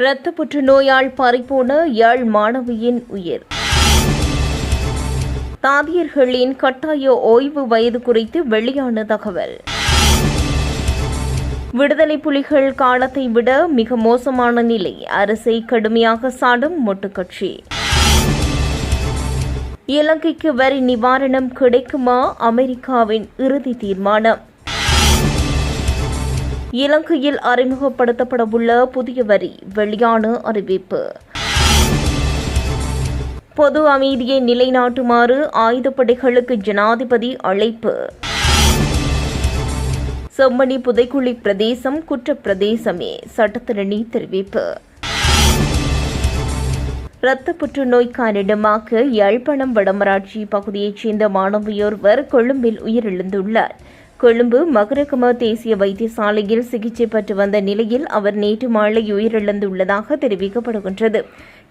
இரத்த புற்றுநோயால் பறிபோன யாழ் மாணவியின் உயிர். தாதியர்களின் கட்டாய ஓய்வு வயது குறித்து வெளியான தகவல். விடுதலை புலிகள் காலத்தை விட மிக மோசமான நிலை. அரசை கடுமையாக சாடும் மொட்டுக்கட்சி இலங்கைக்கு வரி நிவாரணம் கிடைக்குமா? அமெரிக்காவின் இறுதி தீர்மானம். இலங்கையில் அறிமுகப்படுத்தப்படவுள்ள புதிய வரி வெளியான அறிவிப்பு. பொது அமைதியை நிலைநாட்டுமாறு ஆயுதப்படைகளுக்கு ஜனாதிபதி அழைப்பு. செம்மணி புதைக்குழி பிரதேசம் குற்றப்பிரதேசமே சட்டத்திரணி தெரிவிப்பு. இரத்த புற்றுநோய் காரணமாக யாழ்ப்பாணம் வடமராட்சி பகுதியைச் சேர்ந்த மாணவியொருவர் கொழும்பில் உயிரிழந்துள்ளார். கொழும்பு மகரகம தேசிய வைத்தியசாலையில் சிகிச்சை பெற்று வந்த நிலையில் அவர் நேற்று மாலை உயிரிழந்துள்ளதாக தெரிவிக்கப்படுகின்றது.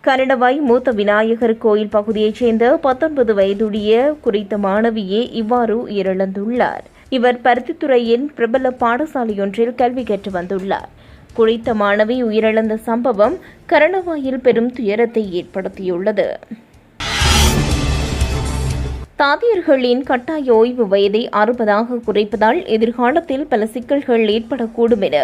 கனடவாய் மூத்த விநாயகர் கோயில் பகுதியைச் சேர்ந்த பத்தொன்பது வயதுடைய குறித்த மாணவியே இவ்வாறு உயிரிழந்துள்ளார். இவர் பருத்தித்துறையின் பிரபல பாடசாலையொன்றில் கல்வி கற்று வந்துள்ளார். குறித்த மாணவி உயிரிழந்த சம்பவம் கரணவாயில் பெரும் துயரத்தை ஏற்படுத்தியுள்ளது. தாதியர்களின் கட்டாய ஓய்வு வயதை அறுபதாக குறைப்பதால் எதிர்காலத்தில் பல சிக்கல்கள் ஏற்படக்கூடும் என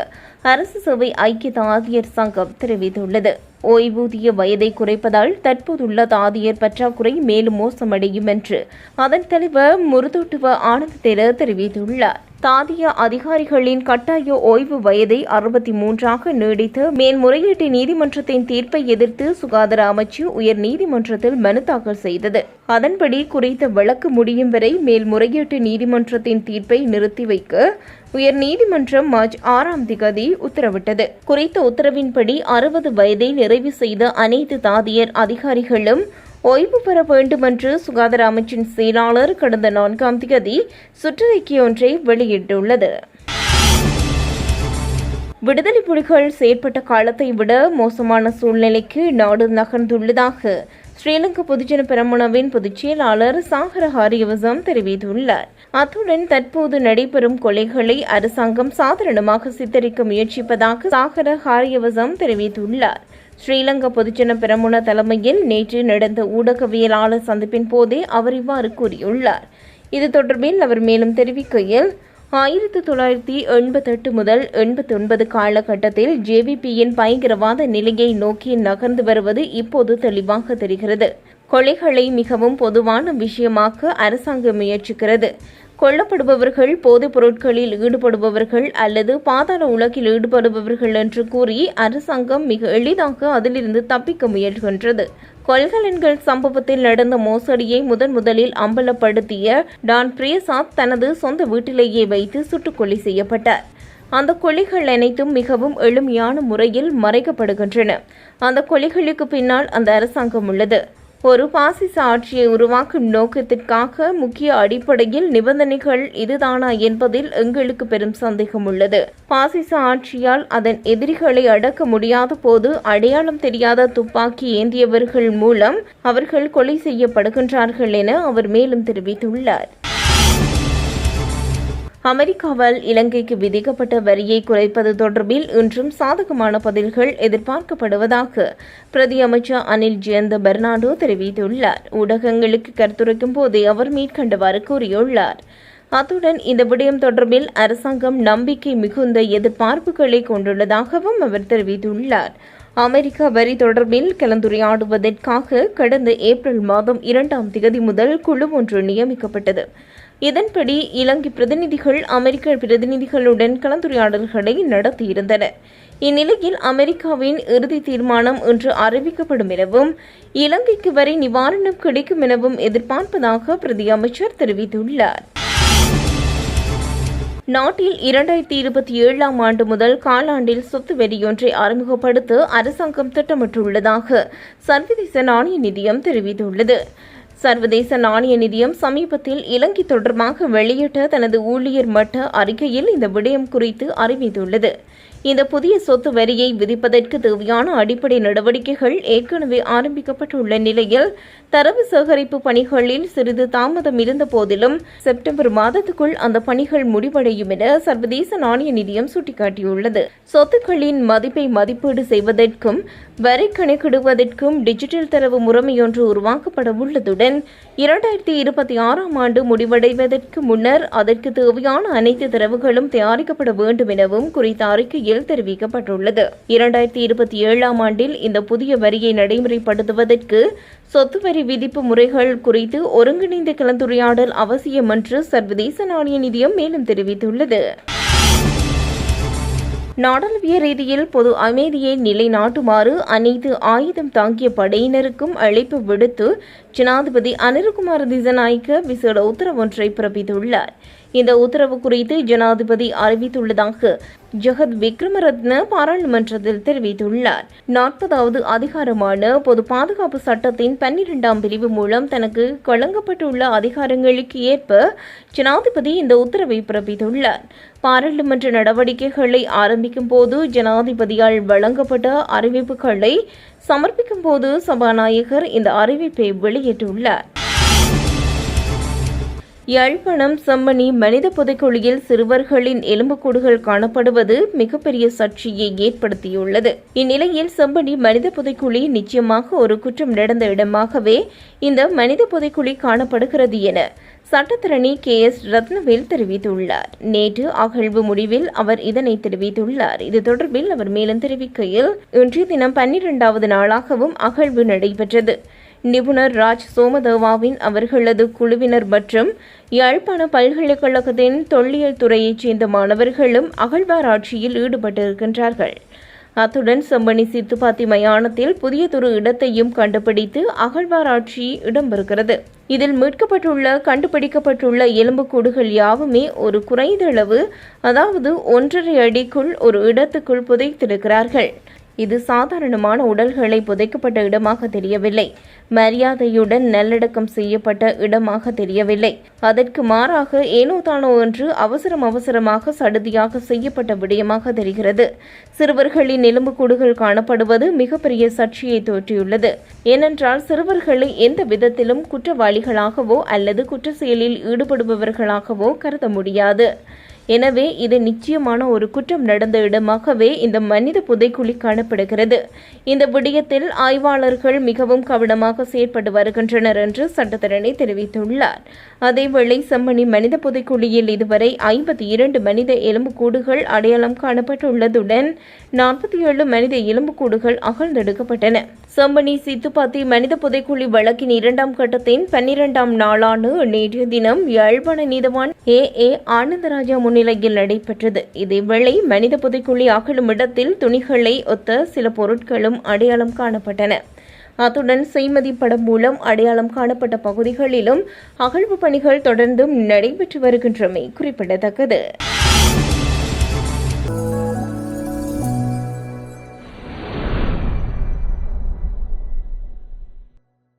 அரசு சேவை ஐக்கிய தாதியர் சங்கம் தெரிவித்துள்ளது. ஓய்வூதிய வயதை குறைப்பதால் தற்போதுள்ள தாதியர் பற்றாக்குறை மேலும் மோசமடையும் என்று அதன் தலைவர் முருதோட்டுவ ஆனந்த தேர தெரிவித்துள்ளார். தாதிய அதிகாரிகளின் கட்டாய ஓய்வு வயதை அறுபத்தி மூன்றாக நீடித்து மேல்முறையீட்டு நீதிமன்றத்தின் தீர்ப்பை எதிர்த்து சுகாதார அமைச்சு உயர் நீதிமன்றத்தில் மனு தாக்கல் செய்தது. அதன்படி குறித்த வழக்கு முடியும் வரை மேல்முறையீட்டு நீதிமன்றத்தின் தீர்ப்பை நிறுத்தி வைக்க உயர் நீதிமன்றம் மார்ச் ஆறாம் திகதி உத்தரவிட்டது. குறித்த உத்தரவின்படி அறுபது வயதை நிறைவு செய்த அனைத்து தாதியர் அதிகாரிகளும் ஓய்வு பெற வேண்டுமென்று சுகாதார அமைச்சின் செயலாளர் கடந்த நான்காம் திகதி சுற்றறிக்கை ஒன்றை வெளியிட்டுள்ளது. விடுதலை புலிகள் செயற்பட்ட காலத்தை விட மோசமான சூழ்நிலைக்கு நாடு நகர்ந்துள்ளதாக ஸ்ரீலங்கா பொதுஜன பெரமுனவின் பொதுச் செயலாளர் சாகர ஹாரியவசம் தெரிவித்துள்ளார். அத்துடன் தற்போது நடைபெறும் கொலைகளை அரசாங்கம் சாதாரணமாக சித்தரிக்க முயற்சிப்பதாக சாகர ஹாரியவசம் தெரிவித்துள்ளார். ஸ்ரீலங்கா பொதுஜன பெரமுன தலைமையில் நேற்று நடந்த ஊடகவியலாளர் சந்திப்பின் போதே அவர் இவ்வாறு கூறியுள்ளார். இது தொடர்பில் அவர் மேலும் தெரிவிக்கையில் ஆயிரத்தி தொள்ளாயிரத்தி எண்பத்தெட்டு முதல் எண்பத்தொன்பது காலகட்டத்தில் ஜேவிபியின் பயங்கரவாத நிலையை நோக்கி நகர்ந்து வருவது இப்போது தெளிவாக தெரிகிறது. கொலைகளை மிகவும் பொதுவான விஷயமாக்க அரசாங்கம் முயற்சிக்கிறது. கொல்லப்படுபவர்கள் போதைப் பொருட்களில் ஈடுபடுபவர்கள் அல்லது பாதாள உலகில் ஈடுபடுபவர்கள் என்று கூறி அரசாங்கம் மிக எளிதாக அதிலிருந்து தப்பிக்க முயல்கின்றது. கொள்கலன்கள் சம்பவத்தில் நடந்த மோசடியை முதன் முதலில் அம்பலப்படுத்திய டான் பிரியசாத் தனது சொந்த வீட்டிலேயே வைத்து சுட்டுக்கொல்லி செய்யப்பட்டார். அந்த கொலைகள் அனைத்தும் மிகவும் எளிமையான முறையில் மறைக்கப்படுகின்றன. அந்த கொலைகளுக்கு பின்னால் அந்த அரசாங்கம் உள்ளது. ஒரு பாசிச ஆட்சியை உருவாக்கும் நோக்கத்திற்காக முக்கிய அடிப்படையில் நிபந்தனைகள் இதுதானா என்பதில் எங்களுக்கு பெரும் சந்தேகம் உள்ளது. பாசிச ஆட்சியால் அதன் எதிரிகளை அடக்க முடியாத போது அடையாளம் தெரியாத துப்பாக்கி ஏந்தியவர்கள் மூலம் அவர்கள் கொலை செய்யப்படுகின்றார்கள் என அவர் மேலும் தெரிவித்துள்ளார். அமெரிக்காவால் இலங்கைக்கு விதிக்கப்பட்ட வரியை குறைப்பது தொடர்பில் இன்றும் சாதகமான பதில்கள் எதிர்பார்க்கப்படுவதாக பிரதி அமைச்சர் அனில் ஜெயந்த பெர்னாடோ தெரிவித்துள்ளார். ஊடகங்களுக்கு கருத்துரைக்கும் போதே அவர் மேற்கண்டவாறு கூறியுள்ளார். அத்துடன் இந்த விடயம் தொடர்பில் அரசாங்கம் நம்பிக்கை மிகுந்த எதிர்பார்ப்புகளை கொண்டுள்ளதாகவும் அவர் தெரிவித்துள்ளார். அமெரிக்க வரி தொடர்பில் கலந்துரையாடுவதற்காக கடந்த ஏப்ரல் மாதம் இரண்டாம் தேதி முதல் குழு ஒன்று நியமிக்கப்பட்டது. இதன்படி இலங்கை பிரதிநிதிகள் அமெரிக்க பிரதிநிதிகளுடன் கலந்துரையாடல்களை நடத்தியிருந்தனர். இந்நிலையில் அமெரிக்காவின் இறுதி தீர்மானம் இன்று அறிவிக்கப்படும் எனவும் இலங்கைக்கு வரை நிவாரணம் கிடைக்கும் எனவும் எதிர்பார்ப்பதாக பிரதி அமைச்சர் தெரிவித்துள்ளார். நாட்டில் இரண்டாயிரத்தி இருபத்தி ஏழாம் ஆண்டு முதல் காலாண்டில் சொத்து வெறியொன்றை அறிமுகப்படுத்த அரசாங்கம் திட்டமிட்டுள்ளதாக சர்வதேச நாணய நிதியம் தெரிவித்துள்ளது. சர்வதேச நாணய நிதியம் சமீபத்தில் இலங்கை தொடர்பாக வெளியிட்ட தனது ஊழியர் மட்ட அறிக்கையில் இந்த விடயம் குறித்து அறிவித்துள்ளது. இந்த புதிய சொத்து வரியை விதிப்பதற்கு தேவையான அடிப்படை நடவடிக்கைகள் ஏற்கனவே ஆரம்பிக்கப்பட்டுள்ள நிலையில் தரவு சேகரிப்பு பணிகளில் சிறிது தாமதம் இருந்த போதிலும் செப்டம்பர் மாதத்துக்குள் அந்த பணிகள் முடிவடையும் என சர்வதேச நாணய நிதியம் சுட்டிக்காட்டியுள்ளது. சொத்துக்களின் மதிப்பை மதிப்பீடு செய்வதற்கும் வரி கணக்கிடுவதற்கும் டிஜிட்டல் தரவு முறைமையொன்று உருவாக்கப்பட உள்ளதுடன் இரண்டாயிரத்தி இருபத்தி ஆறாம் ஆண்டு முடிவடைவதற்கு முன்னர் அதற்கு தேவையான அனைத்து தரவுகளும் தயாரிக்கப்பட வேண்டும் எனவும் குறித்த அறிக்கையில் தெரிவிக்கப்பட்டுள்ளது. இரண்டாயிரத்தி இருபத்தி ஏழாம் ஆண்டில் இந்த புதிய வரியை நடைமுறைப்படுத்துவதற்கு சொத்து வரி விதிப்பு முறைகள் குறித்து ஒருங்கிணைந்த கலந்துரையாடல் அவசியம் என்று சர்வதேச நாணய நிதியம் மேலும் தெரிவித்துள்ளது. நாடளவிய ரீதியில் பொது அமைதியை நிலைநாட்டுமாறு அனைத்து ஆயுதம் தாங்கிய படையினருக்கும் அழைப்பு விடுத்து ஜனாதிபதி அனிருகுமார் திசநாயக்க விசேட உத்தரவொன்றை பிறப்பித்துள்ளார். இந்த உத்தரவு குறித்து ஜனாதிபதி அறிவித்துள்ளதாக ஜெகத் விக்ரமரத்ன பாராளுமன்றத்தில் தெரிவித்துள்ளார். நாற்பதாவது அதிகாரமான பொது பாதுகாப்பு சட்டத்தின் பன்னிரெண்டாம் பிரிவு மூலம் தனக்கு வழங்கப்பட்டுள்ள அதிகாரங்களுக்கு ஏற்ப ஜனாதிபதி இந்த உத்தரவை பிறப்பித்துள்ளார். பாராளுமன்ற நடவடிக்கைகளை ஆரம்பிக்கும் போது ஜனாதிபதியால் வழங்கப்பட்ட அறிவிப்புகளை சமர்ப்பிக்கும் போது சபாநாயகர் இந்த அறிவிப்பை வெளியிட்டுள்ளார். யாழ்ப்பாணம் சம்மணி மனித புதைக்குழியில் சிறுவர்களின் எலும்புக்கூடுகள் காணப்படுவது மிகப்பெரிய சர்ச்சையை ஏற்படுத்தியுள்ளது. இந்நிலையில் செம்மணி மனித புதைக்குழி நிச்சயமாக ஒரு குற்றம் நடந்த இடமாகவே இந்த மனித புதைக்குழி காணப்படுகிறது என சட்டத்திரணி கே. எஸ். ரத்னவேல் தெரிவித்துள்ளார். நேற்று அகழ்வு முடிவில் அவர் இதனை தெரிவித்துள்ளார். இது தொடர்பில் அவர் மேலும் தெரிவிக்கையில் இன்றைய தினம் பன்னிரெண்டாவது நாளாகவும் அகழ்வு நடைபெற்றது. நிபுணர் ராஜ் சோமதேவாவின் அவர்களது குழுவினர் மற்றும் யாழ்ப்பாண பல்கலைக்கழகத்தின் தொல்லியல் துறையைச் சேர்ந்த மாணவர்களும் அகழ்வாராய்ச்சியில் ஈடுபட்டிருக்கின்றார்கள். அத்துடன் செம்பனி சித்துப்பாத்தி மயானத்தில் புதியதொரு இடத்தையும் கண்டுபிடித்து அகழ்வாராய்ச்சி இடம்பெறுகிறது. இதில் மீட்கப்பட்டுள்ள கண்டுபிடிக்கப்பட்டுள்ள எலும்புக்கூடுகள் யாவுமே ஒரு குறைந்த அளவு அதாவது ஒன்றரை அடிக்குள் ஒரு இடத்துக்குள் புதைத்திருக்கிறார்கள். இது சாதாரணமான உடல்களை புதைக்கப்பட்ட இடமாக தெரியவில்லை. மரியாதையுடன் நல்லடக்கம் செய்யப்பட்ட இடமாக தெரியவில்லை. அதற்கு மாறாக ஏனோ தானோ என்று அவசரம் அவசரமாக சடுதியாக செய்யப்பட்ட விடயமாக தெரிகிறது. சிறுவர்களின் எலும்புக்கூடுகள் காணப்படுவது மிகப்பெரிய சர்ச்சையை தோற்றியுள்ளது. ஏனென்றால் சிறுவர்களை எந்த விதத்திலும் குற்றவாளிகளாகவோ அல்லது குற்ற செயலில் ஈடுபடுபவர்களாகவோ கருத முடியாது. எனவே இது நிச்சயமான ஒரு குற்றம் நடந்த இடமாகவே இந்த மனித புதைக்குழி காணப்படுகிறது. இந்த விடயத்தில் ஆய்வாளர்கள் மிகவும் கவனமாக செயற்பட்டு வருகின்றனர் என்று சட்டத்தரணி தெரிவித்துள்ளார். அதேவேளை செம்மணி மனித புதைக்குழியில் இதுவரை ஐம்பத்தி இரண்டு மனித எலும்புக்கூடுகள் அடையாளம் காணப்பட்டுள்ளதுடன் நாற்பத்தி ஏழு மனித எலும்புக்கூடுகள் அகழ்ந்தெடுக்கப்பட்டன. செம்மணி சித்துப்பாத்தி மனித புதைக்குழி வழக்கின் இரண்டாம் கட்டத்தின் பன்னிரெண்டாம் நாளான நேற்றைய தினம் யாழ்ப்பாண நீதவான் ஏ. ஏ. ஆனந்தராஜா முன்னிலையில் நடைபெற்றது. இதேவேளை மனித புதைக்குழி அகழும் இடத்தில் துணிகளை ஒத்த சில பொருட்களும் அடையாளம் காணப்பட்டன. அத்துடன் செய்மதி படம் மூலம் அடையாளம் காணப்பட்ட பகுதிகளிலும் அகழ்வு பணிகள் தொடர்ந்தும் நடைபெற்று வருகின்றமை குறிப்பிடத்தக்கது.